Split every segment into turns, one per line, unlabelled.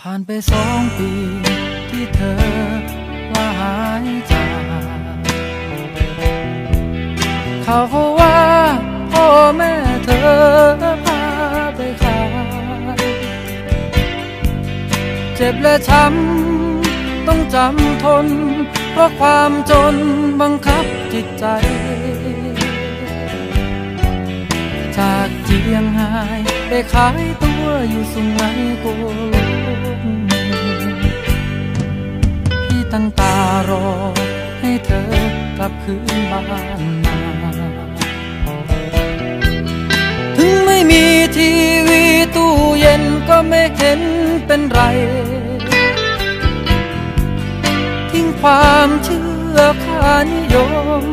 ผ่านไปสองปีที่เธอลาหายจากเขาว่าพ่อแม่เธอพาไปขายเจ็บและช้ำต้องจำทน เพราะความจนบังคับจิตใจ จาก เจียงหายไปขายตัวอยู่สุงไหงโกลพี่ตั้งตารอให้เธอกลับคืนบ้านมาถึงไม่มีทีวีตู้เย็นก็ไม่เห็นเป็นไร ทิ้งความเชื่อค่านิยม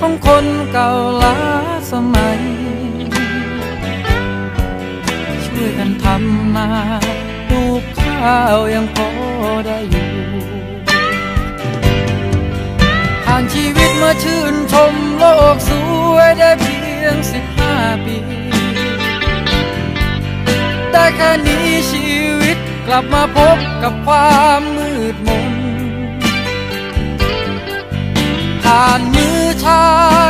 ของคนเก่าล้าาปลูกข้าวยังพอได้อยู่ผ่านชีวิตมาชื่นชมโลกสวยได้เพียงสิบห้าปีได้แค่นี้ชีวิตกลับมาพบกับความมืดมนผ่านมือชา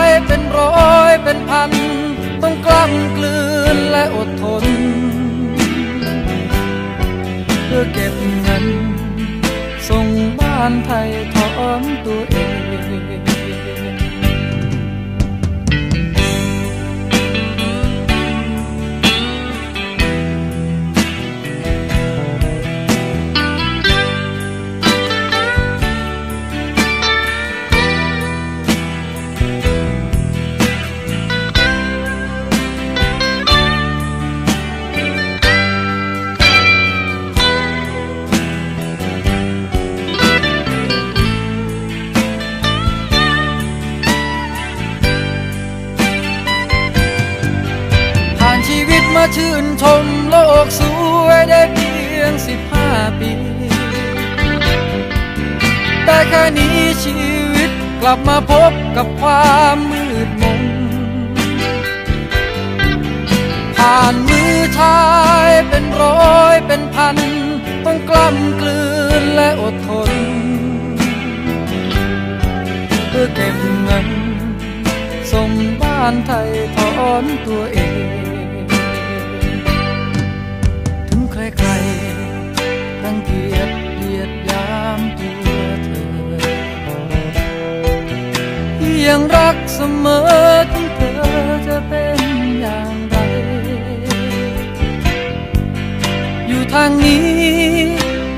ยเป็นร้อยเป็นพัน ต้องกล้ำกลืนและอด อเก็บเงิน ส่งบ้านไทยถอนตัวเอง มาชื่นชมโลกสวยได้เพียงสิบห้าปี แต่แค่นี้ชีวิตกลับมาพบกับความมืดมนผ่านมือชายเป็นร้อยเป็นพัน ต้องกล้ำกลืนและอดทน เพื่อเก็บเงินส่งบ้านไทยถอนตัวเอง ยังรักเสมอถึงเธอจะเป็นอย่างไร อยู่ทางนี้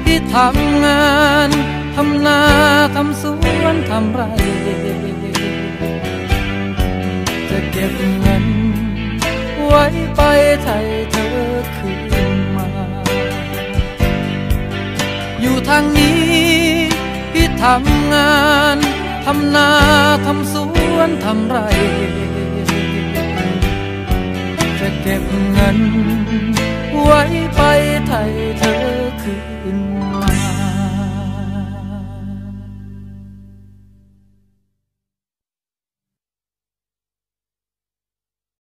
ที่ทำงานทำนาทำสวนทำไรจะเก็บเงินไว้ไปไทยเธอคืนมา อยู่ทางนี้พี่ทำงาน ทำนาทำสวนทำไร จะเก็บเงิน ไว้ไปไทยเธอคืนมา